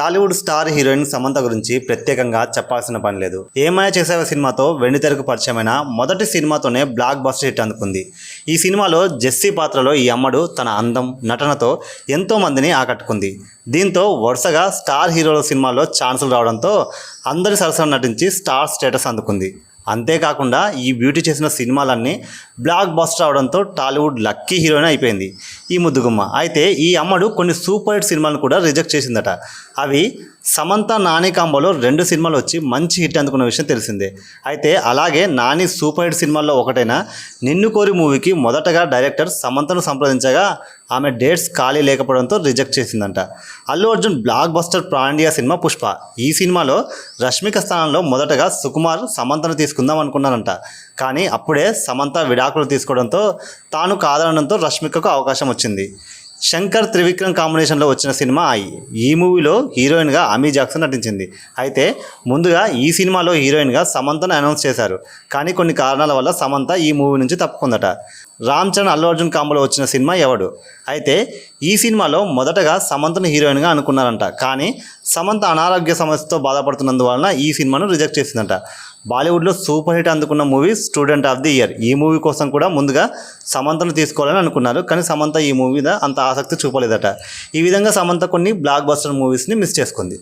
Tollywood star heroine Samantha గురించి ప్రత్యేకంగా చెప్పాల్సిన పని లేదు. ఏమైనా చేసేవ సినిమాతో? వెండితెరకు పరిచయమైన? మొదటి సినిమాతోనే బ్లాక్ బస్టర్ హిట్ అందుకుంది. ఈ సినిమాలో జెస్సీ పాత్రలో ఈ అమ్మడు తన అందం నటనతో ఎంతోమందిని ఆకట్టుకుంది. దీంతో వరుసగా స్టార్ హీరోల సినిమాలో ఛాన్సులు రావడంతో అందరి సరసన నటించి స్టార్ స్టేటస్ అందుకుంది. అంతేకాకుండా ఈ బ్యూటీ చేసిన సినిమాలన్నీ బ్లాక్ బస్టర్ అవడంతో టాలీవుడ్ లక్కీ హీరోయిన్ అయిపోయింది. ఈ ముద్దుగుమ్మ. అయితే ఈ అమ్మడు కొన్ని సూపర్ హిట్ సినిమాలను కూడా రిజెక్ట్ చేసిందట. అవి సమంత నాని కాంబోలో రెండు సినిమాలు వచ్చి మంచి హిట్ అందుకున్న విషయం తెలిసిందే. అయితే అలాగే నాని సూపర్ హిట్ సినిమాల్లో ఒకటైన నిన్ను కోరి మూవీకి మొదటగా డైరెక్టర్ సమంతను సంప్రదించగా ఆమె డేట్స్ ఖాళీ లేకపోవడంతో రిజెక్ట్ చేసిందంట. Allu Arjun blockbuster pan India cinema Pushpa. ఈ సినిమాలో రష్మిక స్థానంలో మొదటగా సుకుమార్ సమంతను తీసుకుందాం అనుకున్నానంట. కానీ అప్పుడే సమంత విడాకులు తీసుకోవడంతో తాను కాదనడంతో రష్మికకు అవకాశం వచ్చింది. శంకర్ త్రివిక్రమ్ కాంబినేషన్లో వచ్చిన సినిమా ఈ మూవీలో హీరోయిన్గా అమీ జాక్సన్ నటించింది. అయితే ముందుగా ఈ సినిమాలో హీరోయిన్గా సమంతను అనౌన్స్ చేశారు. కానీ కొన్ని కారణాల వల్ల సమంత ఈ మూవీ నుంచి తప్పుకుందట. రామ్ చరణ్ అల్లు అర్జున్ కాంబోలో వచ్చిన సినిమా ఎవడు? అయితే ఈ సినిమాలో మొదటగా సమంతను హీరోయిన్గా అనుకున్నారంట. కానీ సమంత అనారోగ్య సమస్యతో బాధపడుతున్నందువలన ఈ సినిమాను రిజెక్ట్ చేసిందంట. బాలీవుడ్లో సూపర్ హిట్ అందుకున్న movie student of the year. ఈ మూవీ కోసం కూడా ముందుగా సమంతను తీసుకోవాలని అనుకున్నారు కానీ సమంత ఈ మూవీ మీద అంత ఆసక్తి చూపలేదట. ఈ విధంగా సమంత కొన్ని బ్లాక్ బస్టర్ మూవీస్ని మిస్ చేసుకుంది.